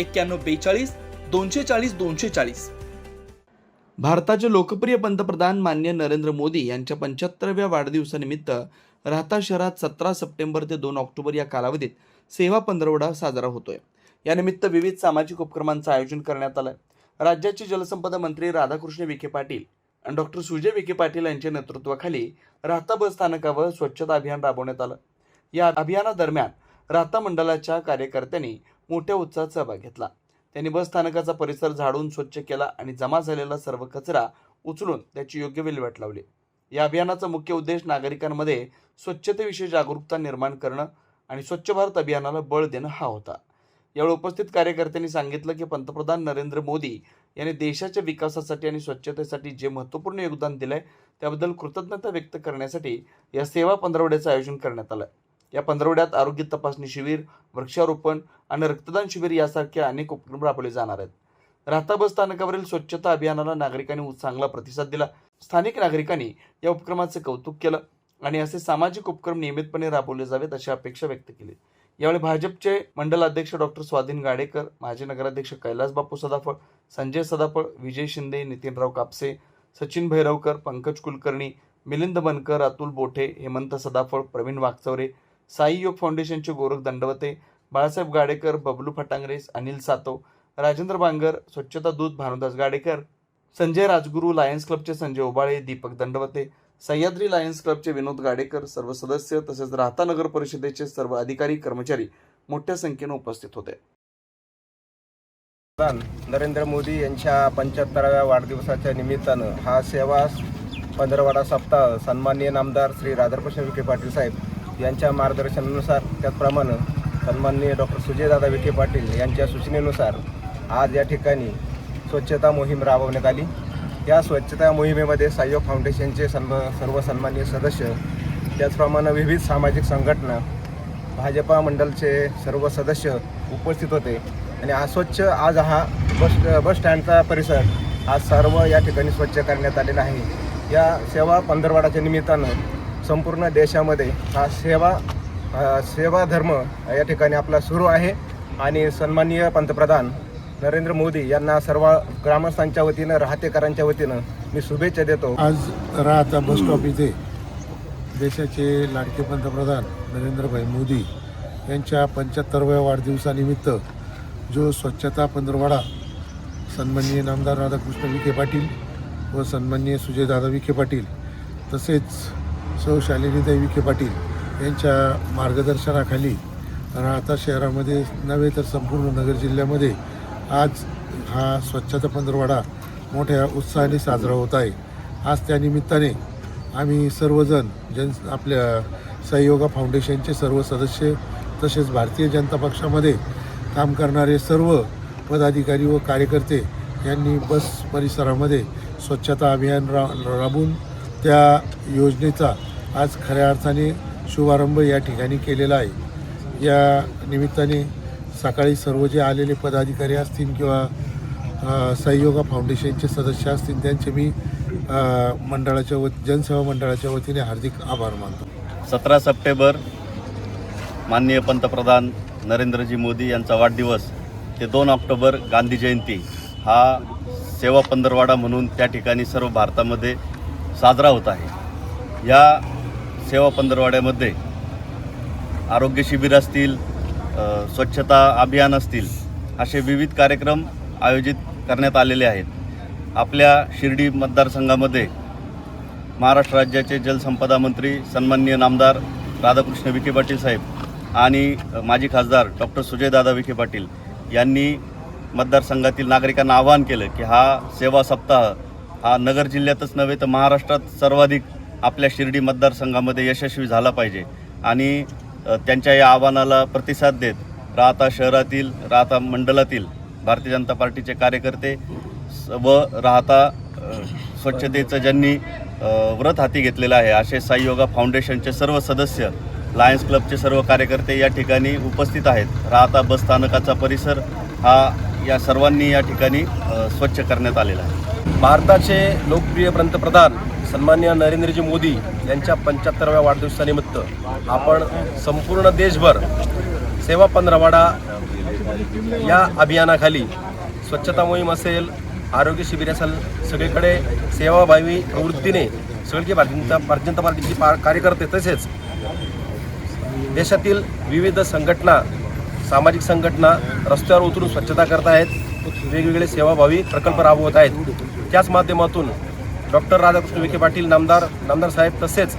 एक्क्याण्णव बेचाळीस दोनशे चाळीस दोनशे चाळीस. भारताचे लोकप्रिय पंतप्रधान मान्य नरेंद्र मोदी यांच्या पंच्याहत्तरव्या वाढदिवसानिमित्त राहता शहरात सतरा सप्टेंबर ते दोन ऑक्टोबर या कालावधीत सेवा पंधरवडा साजरा होतोय. यानिमित्त विविध सामाजिक उपक्रमांचं आयोजन करण्यात आलं राज्याचे जलसंपदा मंत्री राधाकृष्ण विखे पाटील आणि डॉक्टर सुजय विखे पाटील यांच्या नेतृत्वाखाली राहता बस स्थानकावर स्वच्छता अभियान राबवण्यात आलं. या अभियानादरम्यान राहता मंडळाच्या कार्यकर्त्यांनी मोठ्या उत्साहात सहभाग घेतला. त्यांनी बस स्थानकाचा परिसर झाडून स्वच्छ केला आणि जमा झालेला सर्व कचरा उचलून त्याची योग्य विल्हेवाट लावली. या अभियानाचा मुख्य उद्देश नागरिकांमध्ये स्वच्छतेविषयी जागरूकता निर्माण करणं आणि स्वच्छ भारत अभियानाला बळ देणं हा होता. यावेळी उपस्थित कार्यकर्त्यांनी सांगितलं की पंतप्रधान नरेंद्र मोदी यांनी देशाच्या विकासासाठी आणि स्वच्छतेसाठी जे महत्त्वपूर्ण योगदान दिलं आहे त्याबद्दल कृतज्ञता व्यक्त करण्यासाठी या सेवा पंधरवड्याचं आयोजन करण्यात आलं. या पंधरवड्यात आरोग्य तपासणी शिबिर वृक्षारोपण आणि रक्तदान शिबिर यासारखे अनेक उपक्रम राबवले जाणार आहेत. राहता बस स्थानकावरील स्वच्छता अभियानाला नागरिकांनी चांगला प्रतिसाद दिला. स्थानिक नागरिकांनी या उपक्रमाचे कौतुक केलं आणि असे सामाजिक उपक्रम नियमितपणे राबवले जावेत अशी अपेक्षा व्यक्त केली. यावेळी भाजपचे मंडल अध्यक्ष डॉक्टर स्वाधीन गाडेकर माजी नगराध्यक्ष कैलास बापू सदाफळ संजय सदाफळ विजय शिंदे नितीनराव कापसे सचिन भैरवकर पंकज कुलकर्णी मिलिंद बनकर अतुल बोठे हेमंत सदाफळ प्रवीण वागचौरे साईयोग फाउंडेशनचे गोरख दंडवते बाळासाहेब गाडेकर बबलू फटांगरेस अनिल सातव राजेंद्र बांगर स्वच्छता दूत भानुदास गाडेकर संजय राजगुरू लायन्स क्लबचे संजय ओबाळे दीपक दंडवते सह्याद्री लायन्स क्लबचे विनोद गाडेकर सर्व सदस्य तसेच राहता नगर परिषदेचे सर्व अधिकारी कर्मचारी मोठ्या संख्येने उपस्थित होते. नरेंद्र मोदी यांच्या पंच्याहत्तराव्या वाढदिवसाच्या निमित्तानं हा सेवा पंधरवाडा सप्ताह सन्माननीय नामदार श्री राधाकृष्ण विखे पाटील साहेब यांच्या मार्गदर्शनानुसार त्याचप्रमाणे सन्माननीय डॉक्टर सुजयदादा विखे पाटील यांच्या सूचनेनुसार आज या ठिकाणी स्वच्छता मोहीम राबवण्यात आली. या स्वच्छता मोहिमेमध्ये सहयोग फाउंडेशनचे सन्म सर्व सन्माननीय सदस्य त्याचप्रमाणे विविध सामाजिक संघटना भाजपा मंडलचे सर्व सदस्य उपस्थित होते. आणि अस्वच्छ आज हा बस बस स्टँडचा परिसर आज सर्व या ठिकाणी स्वच्छ करण्यात आलेला आहे. या सेवा पंधरवाडाच्या निमित्तानं संपूर्ण देशामध्ये हा सेवा सेवा धर्म या ठिकाणी आपला सुरू आहे. आणि सन्माननीय पंतप्रधान नरेंद्र मोदी यांना सर्व ग्रामस्थांच्या वतीनं राहतेकरांच्या वतीनं मी शुभेच्छा देतो. आज राहता बस स्टॉप इथे देशाचे लाडके पंतप्रधान नरेंद्रभाई मोदी यांच्या पंच्याहत्तरव्या वाढदिवसानिमित्त जो स्वच्छता पंधरवाडा सन्माननीय नामदार राधाकृष्ण विखे पाटील व सन्माननीय सुजयदादा विखे पाटील तसेच सौ शालिनीताई विखे पाटील यांच्या मार्गदर्शनाखाली राहता शहरामध्ये नव्हे तर संपूर्ण नगर जिल्ह्यामध्ये आज हा स्वच्छता पंधरवाडा मोठ्या उत्साहाने साजरा होत आहे. आज त्यानिमित्ताने आम्ही सर्वजण जन आपल्या सहयोगा फाउंडेशनचे सर्व सदस्य तसेच भारतीय जनता पक्षामध्ये काम करणारे सर्व पदाधिकारी व कार्यकर्ते यांनी बस परिसरामध्ये स्वच्छता अभियान रा राबून त्या योजनेचा आज खऱ्या अर्थाने शुभारंभ या ठिकाणी केलेला आहे. या निमित्ताने सकाळी सर्व जे आलेले पदाधिकारी असतील किंवा सहयोगा फाउंडेशनचे सदस्य असतील त्यांचे मी मंडळाच्या व जनसेवा मंडळाच्या वतीने हार्दिक आभार मानतो. सतरा सप्टेंबर माननीय पंतप्रधान नरेंद्रजी मोदी यांचा वाढदिवस ते दोन ऑक्टोबर गांधी जयंती. हा सेवा पंधरवाडा म्हणून त्या ठिकाणी सर्व भारतामध्ये साजरा होत आहे. या सेवा पंधरवाड्यामध्ये आरोग्य शिबिर असतील स्वच्छता अभियान असतील असे विविध कार्यक्रम आयोजित करण्यात आलेले आहेत. आपल्या शिर्डी मतदारसंघामध्ये महाराष्ट्र राज्याचे जलसंपदा मंत्री सन्माननीय नामदार राधाकृष्ण विखे पाटील साहेब आणि माजी खासदार डॉक्टर सुजयदादा विखे पाटील यांनी मतदारसंघातील नागरिकांना आवाहन केलं की हा सेवा सप्ताह हा नगर जिल्ह्यातच नव्हे तर महाराष्ट्रात सर्वाधिक आपल्या शिर्डी मतदारसंघामध्ये यशस्वी झाला पाहिजे आणि त्यांच्या या आव्हानाला प्रतिसाद देत राहता शहरातील राहता मंडळातील भारतीय जनता पार्टीचे कार्यकर्ते स- व राहता स्वच्छतेचं ज्यांनी व्रत हाती घेतलेलं आहे असे साईयोगा फाउंडेशनचे सर्व सदस्य लायन्स क्लबचे सर्व कार्यकर्ते या ठिकाणी उपस्थित आहेत. राहता बस स्थानकाचा परिसर हा या सर्वांनी या ठिकाणी स्वच्छ करण्यात आलेला आहे. भारताचे लोकप्रिय पंतप्रधान सन्मान्य नरेंद्रजी मोदी यांच्या पंच्याहत्तराव्या वाढदिवसानिमित्त आपण संपूर्ण देशभर सेवा पंधरवाडा या अभियानाखाली स्वच्छता मोहीम असेल आरोग्य शिबिर असेल सगळीकडे सेवाभावी प्रवृत्तीने सगळी भारतीय भारतीय जनता पार्टीचे पा कार्यकर्ते तसेच देशातील विविध संघटना सामाजिक संघटना रस्त्यावर उतरून स्वच्छता करत आहेत वेगवेगळे सेवाभावी प्रकल्प राबवत आहेत. त्याच माध्यमातून डॉक्टर राधाकृष्ण विखे पाटील नामदार नामदार साहेब तसेच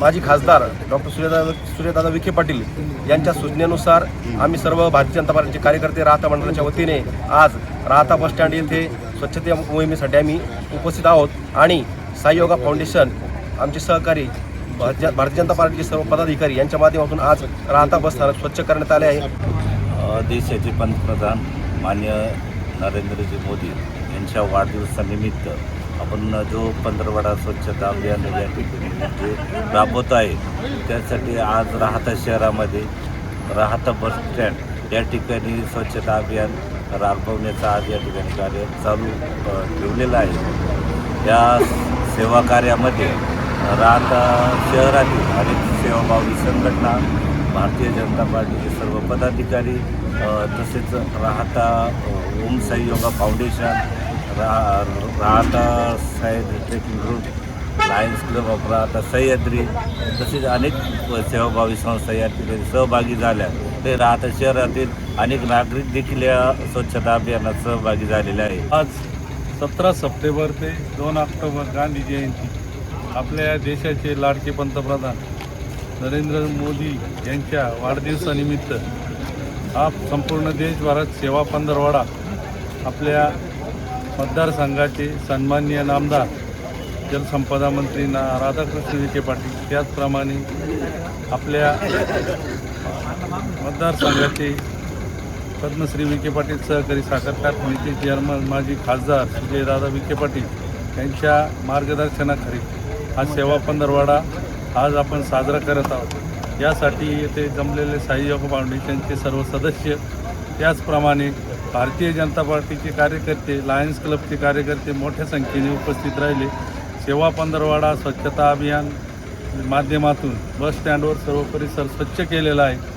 माजी खासदार डॉक्टर सूर्यदादा सूर्यदादा विखे पाटील यांच्या सूचनेनुसार आम्ही सर्व भारतीय जनता पार्टीचे कार्यकर्ते राहता मंडळाच्या वतीने आज राहता बसस्टँड येथे स्वच्छते मोहिमेसाठी आम्ही उपस्थित आहोत आणि साईयोगा फाउंडेशन आमचे सहकारी भारतीय जनता पार्टीचे सर्व पदाधिकारी यांच्या माध्यमातून आज राहता बस स्थानक स्वच्छ करण्यात आले आहे. देशाचे पंतप्रधान मान्य नरेंद्रजी मोदी यांच्या वाढदिवसानिमित्त आपण जो पंधरवडा स्वच्छता अभियान या ठिकाणी म्हणजे जे राबवत आहे त्यासाठी आज राहता शहरामध्ये राहता बस स्टँड या ठिकाणी स्वच्छता अभियान राबवण्याचं आज या ठिकाणी कार्य चालू ठेवलेलं आहे. या सेवा कार्यामध्ये राहता शहरातील अनेक सेवाभावी संघटना भारतीय जनता पार्टीचे सर्व पदाधिकारी तसेच राहता ओम साई योगा फाउंडेशन रा Rahata side trekking group Lions club of Rahata Sahyadri तसेच अनेक सेवाभावी संस्था या ठिकाणी सहभागी झाल्या. ते राहता शहरातील अनेक नागरिक देखील या स्वच्छता अभियानात सहभागी झालेले आहे. आज सतरा सप्टेंबर ते दोन ऑक्टोबर गांधी जयंती आपल्या देशाचे लाडके पंतप्रधान नरेंद्र मोदी यांच्या वाढदिवसानिमित्त हा संपूर्ण देशभरात सेवा पंधरवाडा आपल्या मतदारसंघाचे सन्माननीय नामदार जलसंपदा मंत्री ना राधाकृष्ण विखे पाटील. त्याचप्रमाणे आपल्या मतदारसंघाचे पद्मश्री विखे पाटील सहकारी साखर कारखान्याचे चेअरमन माजी खासदार सुजयदादा विखे पाटील यांच्या मार्गदर्शनाखाली हा सेवा पंधरवाडा आज आपण साजरा करत आहोत. यासाठी येथे जमलेले साई फाउंडेशनचे सर्व सदस्य त्याचप्रमाणे भारतीय जनता पार्टीचे कार्यकर्ते लायन्स क्लबचे कार्यकर्ते मोठ्या संख्येने उपस्थित राहिले. सेवा पंधरवाडा स्वच्छता अभियान माध्यमातून बस स्टँडवर सर्व परिसर स्वच्छ केलेला आहे.